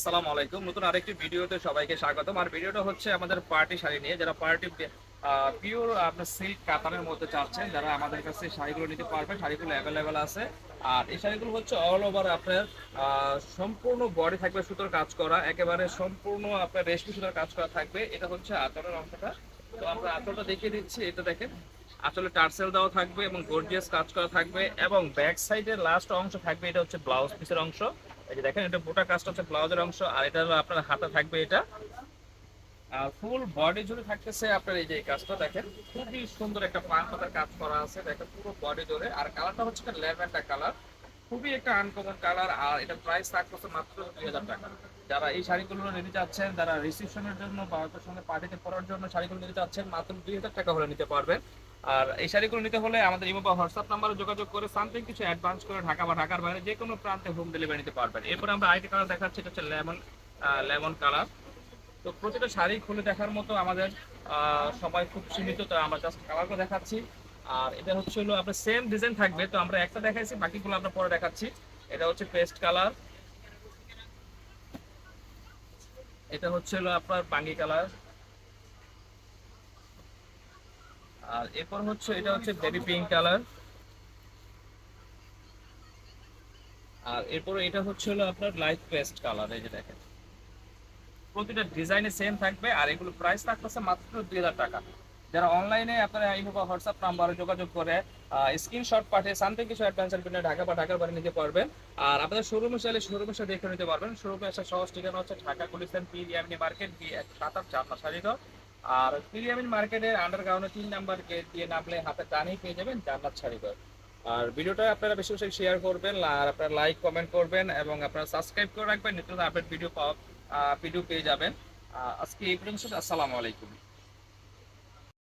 আসসালামু আলাইকুম। নতুন আরেকটি ভিডিওতে সবাইকে স্বাগতম। আর ভিডিওটা হচ্ছে আমাদের পার্টি শাড়ি নিয়ে। যারা পার্টি পিওর আপনার সিল্ক কাতানের মধ্যে চাচ্ছেন, যারা আমাদের কাছে শাড়িগুলো নিতে পারবে শাড়িগুলো অ্যাভেলেবেল আছে। আর এই শাড়িগুলো হচ্ছে অল ওভার আপনার সম্পূর্ণ বডি থাকবে সুতোর কাজ করা, একেবারে সম্পূর্ণ আপনার রেশমি সুতোর কাজ করা থাকবে। এটা হচ্ছে আঁচলের অংশটা। তো আমরা আঁচলটা দেখিয়ে দিচ্ছি, এটা দেখেন। আসলে টার্সেল দেওয়া থাকবে এবং গর্জিয়াস কাজ করা থাকবে এবং ব্যাক সাইডের লাস্ট অংশ থাকবে, এটা হচ্ছে ব্লাউজ পিসের অংশ। এই দেখেন, এটা গোটা কাজটা হচ্ছে ব্লাউজের অংশ, আর এটা হলো আপনার হাতে থাকবে এটা। আর ফুল বডি জুড়ে থাকতেছে আপনার এই যে কাজটা দেখেন। খুবই সুন্দর একটা পান পাতার কাজ করা আছে, দেখেন, পুরো বডি জুড়ে। আর কালারটা হচ্ছে ল্যাভেন্ডার কালার খুবই একটা আনকমন কালার আর এটা প্রাইস থাকতেছে মাত্র দুই হাজার টাকা। যারা এই শাড়িগুলো নিতে চাচ্ছেন, যারা রিসেপশনের জন্য বা সঙ্গে পার্টিতে পরার জন্য শাড়িগুলো নিতে চাচ্ছেন, মাত্র দুই হাজার টাকা হলে নিতে পারবেন। আর এই শাড়িগুলো নিতে হলে আমাদের ইমো বা হোয়াটসঅ্যাপ নাম্বারে যোগাযোগ করে সামথিং কিছু অ্যাডভান্স করে ঢাকা বা ঢাকার বাইরে যে কোনো প্রান্তে হোম ডেলিভারি নিতে পারবেন। এরপর আমরা আইটি কালার দেখাচ্ছি, এটা হচ্ছে লেমন লেমন কালার। তো প্রতিটা শাড়ি খুলে দেখার মতো আমাদের সবাই খুব সীমিত, তো আমরা জাস্ট কালারগুলো দেখাচ্ছি। আর এটা হচ্ছে হলো, আপনার সেম ডিজাইন থাকবে, তো আমরা একটা দেখাইছি, বাকিগুলো আমরা পরে দেখাচ্ছি। এটা হচ্ছে পেস্ট কালার। এটা হচ্ছে হলো আপনার বাঙ্গি কালার। আর এরপর হচ্ছে এটা হচ্ছে বেবি পিঙ্ক কালার আর এরপর এটা হচ্ছে হলো আপনার লাইট পেস্ট কালার এই যে দেখেন। প্রতিটা ডিজাইনে সেম থাকবে, আর এগুলো প্রাইস থাকতেছে মাত্র দুই হাজার টাকা। যারা অনলাইনে আপনারা ইমো বা হোয়াটসঅ্যাপ নাম্বারে যোগাযোগ করে স্ক্রিনশট পাঠিয়ে সামথিং কিছু অ্যাডভান্সের জন্য ঢাকা বা ঢাকার বাড়ি নিতে পারবেন। আর আপনাদের শোরুমে চাইলে শোরুমে এসে দেখে নিতে পারবেন। শোরুমে আসা সহজ ঠিকানা হচ্ছে ঢাকা গুলিস্তান পি ইয়ামিনী মার্কেট সাত আট চার শাড়িঘর। আর পিরিয়ামিন মার্কেটের আন্ডারগ্রাউন্ডে তিন নাম্বার গেট দিয়ে নামলে হাতে টানেই পেয়ে যাবেন জান্নাত শাড়িঘর আর ভিডিওটা আপনারা বেশি বেশি শেয়ার করবেন, আর আপনারা লাইক কমেন্ট করবেন, এবং আপনারা সাবস্ক্রাইব করে রাখবেন, নিত্য আপডেট ভিডিও পাওয়া ভিডিও পেয়ে যাবেন। আজকে এই পর্যন্ত, আসসালামু আলাইকুম।